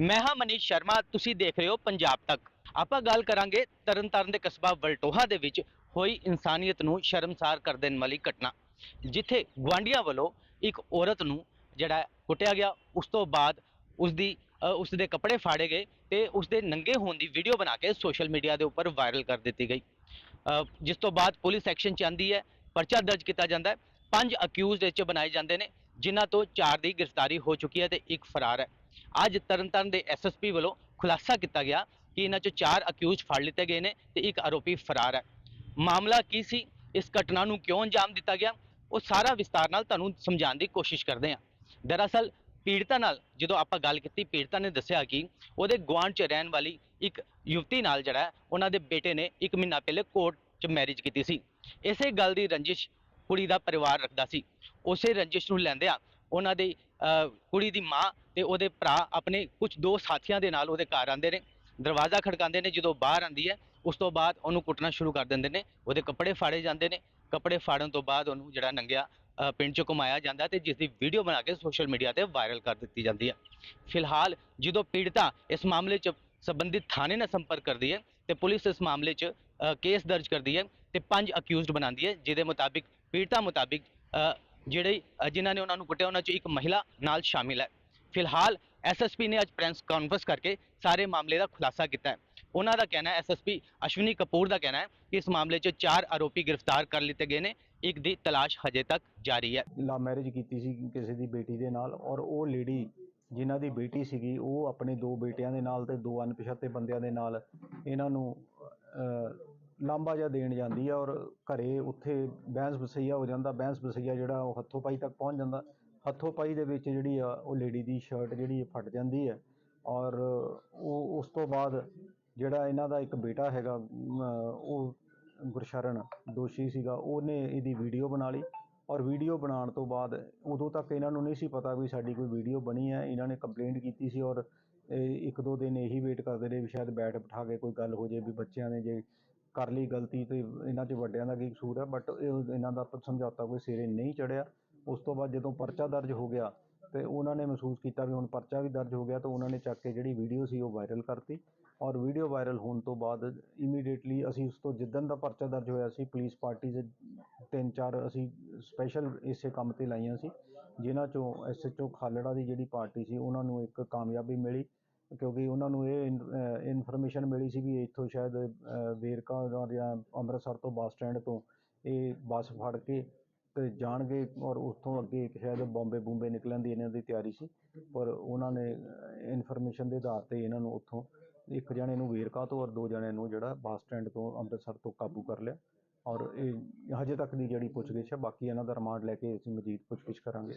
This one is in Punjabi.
ਮੈਂ ਹਾਂ ਮਨੀਸ਼ ਸ਼ਰਮਾ, ਤੁਸੀਂ ਦੇਖ ਰਹੇ ਹੋ ਪੰਜਾਬ ਤੱਕ। ਆਪਾਂ ਗੱਲ ਕਰਾਂਗੇ ਤਰਨਤਾਰਨ ਦੇ ਕਸਬਾ ਵਲਟੋਹਾ ਦੇ ਵਿੱਚ ਹੋਈ ਇਨਸਾਨੀਅਤ ਨੂੰ ਸ਼ਰਮਸਾਰ ਕਰ ਦੇਣ ਵਾਲੀ ਘਟਨਾ, ਜਿੱਥੇ ਗਵਾਂਡੀਆਂ ਵੱਲੋਂ ਇੱਕ ਔਰਤ ਨੂੰ ਜਿਹੜਾ ਕੁੱਟਿਆ ਗਿਆ, ਉਸ ਤੋਂ ਬਾਅਦ ਉਸ ਦੀ ਉਸ ਦੇ ਕੱਪੜੇ ਫਾੜੇ ਗਏ ਤੇ ਉਸ ਦੇ ਨੰਗੇ ਹੋਣ ਦੀ ਵੀਡੀਓ ਬਣਾ ਕੇ ਸੋਸ਼ਲ ਮੀਡੀਆ ਦੇ ਉੱਪਰ ਵਾਇਰਲ ਕਰ ਦਿੱਤੀ ਗਈ। ਜਿਸ ਤੋਂ ਬਾਅਦ ਪੁਲਿਸ ਐਕਸ਼ਨ ਚ ਆਂਦੀ ਹੈ, ਪਰਚਾ ਦਰਜ ਕੀਤਾ ਜਾਂਦਾ ਹੈ। ਪੰਜ ਅਕਿਊਜ਼ਡ ਵਿੱਚ ਬਣਾਏ ਜਾਂਦੇ ਨੇ, ਜਿਨ੍ਹਾਂ ਤੋਂ ਚਾਰ ਦੀ ਗ੍ਰਿਫਤਾਰੀ ਹੋ ਚੁੱਕੀ ਹੈ ਤੇ ਇੱਕ ਫਰਾਰ ਹੈ। ਅੱਜ ਤਰਨਤਾਰਨ ਦੇ ਐਸਐਸਪੀ ਵੱਲੋਂ ਖੁਲਾਸਾ ਕੀਤਾ ਗਿਆ ਕਿ ਇਹਨਾਂ ਚੋਂ ਚਾਰ ਅਕਿਊਜ਼ ਫੜ ਲਿੱਤੇ ਗਏ ਨੇ ਤੇ ਇੱਕ ਆਰੋਪੀ ਫਰਾਰ ਹੈ। ਮਾਮਲਾ ਕੀ ਸੀ? ਇਸ ਘਟਨਾ ਨੂੰ ਕਿਉਂ ਅੰਜਾਮ ਦਿੱਤਾ ਗਿਆ? ਉਹ ਸਾਰਾ ਵਿਸਤਾਰ ਨਾਲ ਤੁਹਾਨੂੰ ਸਮਝਾਉਣ ਦੀ ਕੋਸ਼ਿਸ਼ ਕਰਦੇ ਹਾਂ। ਦਰਅਸਲ, ਪੀੜਤਾ ਨਾਲ ਜਦੋਂ ਆਪਾਂ ਗੱਲ ਕੀਤੀ, ਪੀੜਤਾ ਨੇ ਦੱਸਿਆ ਕਿ ਉਹਦੇ ਗੁਆਂਢ 'ਚ ਰਹਿਣ ਵਾਲੀ ਇੱਕ ਯੁਵਤੀ ਨਾਲ ਜਿਹੜਾ ਉਹਨਾਂ ਦੇ ਬੇਟੇ ਨੇ ਇੱਕ ਮਹੀਨਾ ਪਹਿਲੇ ਕੋਰਟ 'ਚ ਮੈਰਿਜ ਕੀਤੀ ਸੀ। ਇਸੇ ਗੱਲ ਦੀ ਰੰਜਿਸ਼ ਕੁੜੀ ਦਾ ਪਰਿਵਾਰ ਰੱਖਦਾ ਸੀ। ਉਸੇ ਰੰਜਿਸ਼ ਨੂੰ ਲੈਂਦਿਆਂ ਉਹਨਾਂ ਦੇ ਕੁੜੀ ਦੀ ਮਾਂ ਤੇ ਉਹਦੇ ਭਰਾ ਆਪਣੇ ਕੁਝ ਦੋ ਸਾਥੀਆਂ ਦੇ ਨਾਲ ਉਹਦੇ ਘਰ ਆਉਂਦੇ ਨੇ, ਦਰਵਾਜ਼ਾ ਖੜਕਾਉਂਦੇ ਨੇ, ਜਦੋਂ ਬਾਹਰ ਆਂਦੀ ਹੈ, ਉਸ ਤੋਂ ਬਾਅਦ ਉਹਨੂੰ ਕੁੱਟਣਾ ਸ਼ੁਰੂ ਕਰ ਦਿੰਦੇ ਨੇ, ਉਹਦੇ ਕੱਪੜੇ ਫਾੜੇ ਜਾਂਦੇ ਨੇ, ਕੱਪੜੇ ਫਾੜਨ ਤੋਂ ਬਾਅਦ ਉਹਨੂੰ ਜਿਹੜਾ ਨੰਗਿਆ ਪਿੰਡ 'ਚ ਘੁਮਾਇਆ ਜਾਂਦਾ ਤੇ ਜਿਸ ਦੀ ਵੀਡੀਓ ਬਣਾ ਕੇ ਸੋਸ਼ਲ ਮੀਡੀਆ ਤੇ ਵਾਇਰਲ ਕਰ ਦਿੱਤੀ ਜਾਂਦੀ ਹੈ। ਫਿਲਹਾਲ ਜਦੋਂ ਪੀੜਤਾ ਇਸ ਮਾਮਲੇ 'ਚ ਸੰਬੰਧਿਤ ਥਾਣੇ ਨਾਲ ਸੰਪਰਕ ਕਰਦੀ ਹੈ ਤੇ ਪੁਲਿਸ ਇਸ ਮਾਮਲੇ 'ਚ ਕੇਸ ਦਰਜ ਕਰਦੀ ਹੈ ਤੇ ਪੰਜ ਅਕਿਊਜ਼ਡ ਬਣਾਉਂਦੀ ਹੈ, ਜਿਹਦੇ ਮੁਤਾਬਿਕ, ਪੀੜਤਾ ਮੁਤਾਬਿਕ ਜਿਹੜੇ ਜਿਨ੍ਹਾਂ ਨੇ ਉਹਨਾਂ ਨੂੰ ਕੁੱਟਿਆ, ਉਹਨਾਂ 'ਚ ਇੱਕ ਮਹਿਲਾ ਨਾਲ ਸ਼ਾਮਿਲ ਹੈ। ਫਿਲਹਾਲ ਐਸਐਸਪੀ ਨੇ ਅੱਜ ਪ੍ਰੈਸ ਕਾਨਫਰੰਸ ਕਰਕੇ ਸਾਰੇ ਮਾਮਲੇ ਦਾ ਖੁਲਾਸਾ ਕੀਤਾ ਹੈ। ਉਹਨਾਂ ਦਾ ਕਹਿਣਾ ਹੈ ਐਸਐਸਪੀ ਅਸ਼ਵਨੀ ਕਪੂਰ ਦਾ ਕਹਿਣਾ ਹੈ ਕਿ ਇਸ ਮਾਮਲੇ 'ਚ ਚਾਰ ਆਰੋਪੀ ਗ੍ਰਿਫਤਾਰ ਕਰ ਲਿੱਤੇ ਗਏ ਨੇ। ਇੱਕ ਦੀ ਤਲਾਸ਼ ਹਜੇ ਤੱਕ ਜਾਰੀ ਹੈ। ਲਾ ਮੈਰਿਜ ਕੀਤੀ ਸੀ ਕਿਸੇ ਦੀ ਬੇਟੀ ਦੇ ਨਾਲ ਔਰ ਉਹ ਲੇਡੀ ਜਿਨ੍ਹਾਂ ਦੀ ਬੇਟੀ ਸੀਗੀ, ਉਹ ਆਪਣੇ ਦੋ ਬੇਟਿਆਂ ਦੇ ਨਾਲ ਤੇ ਦੋ ਅਣਪਛਾਤੇ ਬੰਦਿਆਂ ਦੇ ਨਾਲ ਇਹਨਾਂ ਨੂੰ ਅ, ਲਾਂਭਾ ਜਿਹਾ ਦੇਣ ਜਾਂਦੀ ਆ ਔਰ ਘਰੇ ਉੱਥੇ ਬਹਿਸ ਬਸਈਆ ਹੋ ਜਾਂਦਾ ਬਹਿਸ ਬਸਈਆ ਜਿਹੜਾ ਉਹ ਹੱਥੋਂ ਪਾਈ ਤੱਕ ਪਹੁੰਚ ਜਾਂਦਾ। ਹੱਥੋਂ ਪਾਈ ਦੇ ਵਿੱਚ ਜਿਹੜੀ ਆ ਉਹ ਲੇਡੀ ਦੀ ਸ਼ਰਟ ਜਿਹੜੀ ਫਟ ਜਾਂਦੀ ਹੈ ਔਰ ਉਹ ਉਸ ਤੋਂ ਬਾਅਦ ਜਿਹੜਾ ਇਹਨਾਂ ਦਾ ਇੱਕ ਬੇਟਾ ਹੈਗਾ ਉਹ ਗੁਰਸ਼ਰਨ ਦੋਸ਼ੀ ਸੀਗਾ ਉਹਨੇ ਇਹਦੀ ਵੀਡੀਓ ਬਣਾ ਲਈ ਔਰ ਵੀਡੀਓ ਬਣਾਉਣ ਤੋਂ ਬਾਅਦ ਉਦੋਂ ਤੱਕ ਇਹਨਾਂ ਨੂੰ ਨਹੀਂ ਸੀ ਪਤਾ ਵੀ ਸਾਡੀ ਕੋਈ ਵੀਡੀਓ ਬਣੀ ਹੈ ਇਹਨਾਂ ਨੇ ਕੰਪਲੇਂਟ ਕੀਤੀ ਸੀ ਔਰ ਇਹ ਇੱਕ ਦੋ ਦਿਨ ਇਹੀ ਵੇਟ ਕਰਦੇ ਰਹੇ ਵੀ ਸ਼ਾਇਦ ਬੈਠ ਬਿਠਾ ਕੇ ਕੋਈ ਗੱਲ ਹੋ ਜੇ ਵੀ ਬੱਚਿਆਂ ਨੇ ਜੇ ਕਰ ਲਈ ਗਲਤੀ ਤੇ ਇਹਨਾਂ 'ਚ ਵੱਡਿਆਂ ਦਾ ਕੀ ਕਸੂਰ ਹੈ ਬਟ ਇਹ ਇਹਨਾਂ ਦਾ ਸਮਝੌਤਾ ਕੋਈ ਸਿਰੇ ਨਹੀਂ ਚੜਿਆ। ਉਸ ਤੋਂ ਬਾਅਦ ਜਦੋਂ ਪਰਚਾ ਦਰਜ ਹੋ ਗਿਆ ਤੇ ਉਹਨਾਂ ਨੇ ਮਹਿਸੂਸ ਕੀਤਾ ਵੀ ਹੁਣ ਪਰਚਾ ਵੀ ਦਰਜ ਹੋ ਗਿਆ ਤਾਂ ਉਹਨਾਂ ਨੇ ਚੱਕ ਕੇ ਜਿਹੜੀ ਵੀਡੀਓ ਸੀ ਉਹ ਵਾਇਰਲ ਕਰਤੀ ਔਰ ਵੀਡੀਓ ਵਾਇਰਲ ਹੋਣ ਤੋਂ ਬਾਅਦ ਇਮੀਡੀਏਟਲੀ ਅਸੀਂ ਉਸ ਤੋਂ ਜਿੱਦਣ ਦਾ ਪਰਚਾ ਦਰਜ ਹੋਇਆ ਸੀ ਪੁਲਿਸ ਪਾਰਟੀ ਦੇ ਤਿੰਨ ਚਾਰ ਅਸੀਂ ਸਪੈਸ਼ਲ ਇਸੇ ਕੰਮ ਤੇ ਲਾਈਆਂ ਸੀ, ਜਿਨ੍ਹਾਂ ਚੋਂ ਐਸਐਚਓ ਖਾਲੜਾ ਦੀ ਜਿਹੜੀ ਪਾਰਟੀ ਸੀ, ਉਹਨਾਂ ਨੂੰ ਇੱਕ ਕਾਮਯਾਬੀ ਮਿਲੀ ਕਿਉਂਕਿ ਉਹਨਾਂ ਨੂੰ ਇਹ ਇਨਫੋਰਮੇਸ਼ਨ ਮਿਲੀ ਸੀ ਵੀ ਇੱਥੋਂ ਸ਼ਾਇਦ ਵੇਰਕਾ ਜਾਂ- ਅੰਮ੍ਰਿਤਸਰ ਤੋਂ ਬੱਸ ਸਟੈਂਡ ਤੋਂ ਇਹ ਬੱਸ ਫੜ ਕੇ ਅਤੇ ਜਾਣਗੇ ਔਰ ਉੱਥੋਂ ਅੱਗੇ ਇੱਕ ਸ਼ਾਇਦ ਬੰਬੇ ਬੂੰਬੇ ਨਿਕਲਣ ਦੀ ਇਹਨਾਂ ਦੀ ਤਿਆਰੀ ਸੀ। ਪਰ ਉਹਨਾਂ ਨੇ ਇਨਫੋਰਮੇਸ਼ਨ ਦੇ ਆਧਾਰ ਤੇ ਇਹਨਾਂ ਨੂੰ ਉੱਥੋਂ ਇੱਕ ਜਣੇ ਨੂੰ ਵੇਰਕਾ ਤੋਂ ਔਰ ਦੋ ਜਣੇ ਨੂੰ ਜਿਹੜਾ ਬੱਸ ਸਟੈਂਡ ਤੋਂ ਅੰਮ੍ਰਿਤਸਰ ਤੋਂ ਕਾਬੂ ਕਰ ਲਿਆ। ਔਰ ਇਹ ਹਜੇ ਤੱਕ ਦੀ ਜਿਹੜੀ ਪੁੱਛਗਿੱਛ ਹੈ, ਬਾਕੀ ਇਹਨਾਂ ਦਾ ਰਿਮਾਂਡ ਲੈ ਕੇ ਅਸੀਂ ਮਜ਼ੀਦ ਪੁੱਛਗਿੱਛ ਕਰਾਂਗੇ।